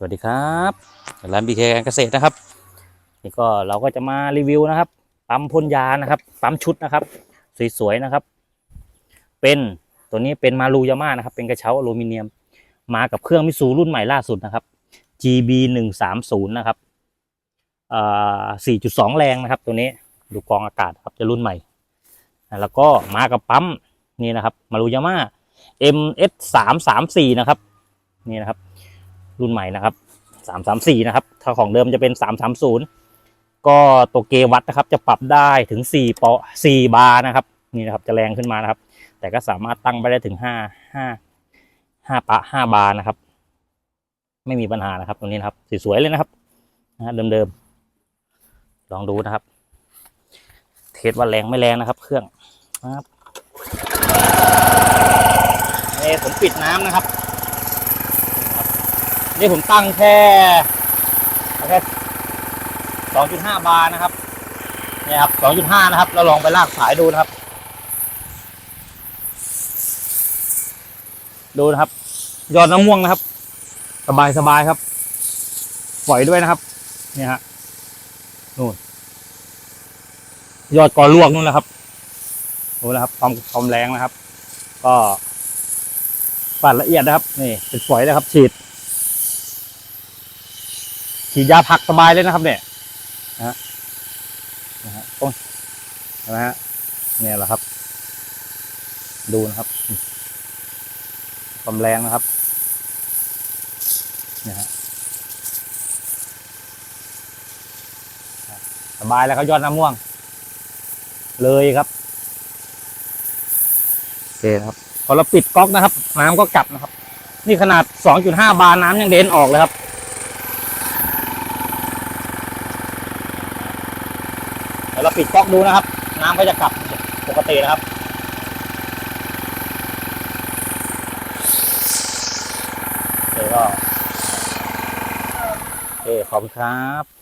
สวัสดีครับร้านบีเคการเกษตรนะครับนี่ก็เราก็จะมารีวิวนะครับปั๊มพ่นยานะครับปั๊มชุดนะครับ สวยๆนะครับ เป็นตัวนี้เป็นมารูยาม่านะครับ เป็นกระเช้าอลูมิเนียม มากับเครื่องมิสูรุ่นใหม่ล่าสุดนะครับ GB หนึ่งสามศูนย์นะครับอ่าสี่จุดสองแรงนะครับ ตัวนี้ดูกองอากาศครับจะรุ่นใหม่ แล้วก็มากับปั๊มนี่นะครับมารูยาม่า MS สามสามสี่นะครับนี่นะครับ รุ่นใหม่นะครับสามสามสี่นะครับ ถ้าของเดิมจะเป็นสามสามศูนย์ก็ตัวเกวัตนะครับ จะปรับได้ถึงสี่ปอสี่บาร์นะครับ นี่นะครับจะแรงขึ้นมานะครับ แต่ก็สามารถตั้งไปได้ถึงห้าห้าห้าปะห้าบาร์นะครับ ไม่มีปัญหานะครับตรงนี้นะครับสวยๆเลยนะครับนะเดิมๆลองดูนะครับ เทสว่าแรงไม่แรงนะครับ เครื่องนะครับนี่ผมปิดน้ำนะครับ นี่ผมตั้งแค่แค่สองจุดห้าบาร์นะครับเนี่ยครับสองจุดห้านะครับ เราลองไปลากสายดูนะครับ ดูนะครับ ยอดน้ำม่วงนะครับ สบายสบายครับ ปล่อยด้วยนะครับ เนี่ยฮะนู่นยอดกอลวกนู่นนะครับดูนะครับความความแรงนะครับ ก็ปัดละเอียดนะครับ นี่เป็นฝอยเลยครับ ฉีด ฉีดยาผักสบายเลยนะครับ เนี่ยนะฮะนะฮะโอ้ยเห็นไหมฮะเนี่ยแหละครับ ดูนะครับความแรงนะครับเนี่ยฮะสบายแล้วครับยอดน้ำม่วง เลยครับโอเคครับ พอเราปิดก๊อกนะครับ น้ำก็กลับนะครับ นี่ขนาด 2.5 บาร์น้ำยังเด่นออกเลยครับ ดี๋ยวเราปิดก๊อกดูนะครับ น้ำก็จะกลับปกตินะครับโอเคก็โอเคขอบคุณครับ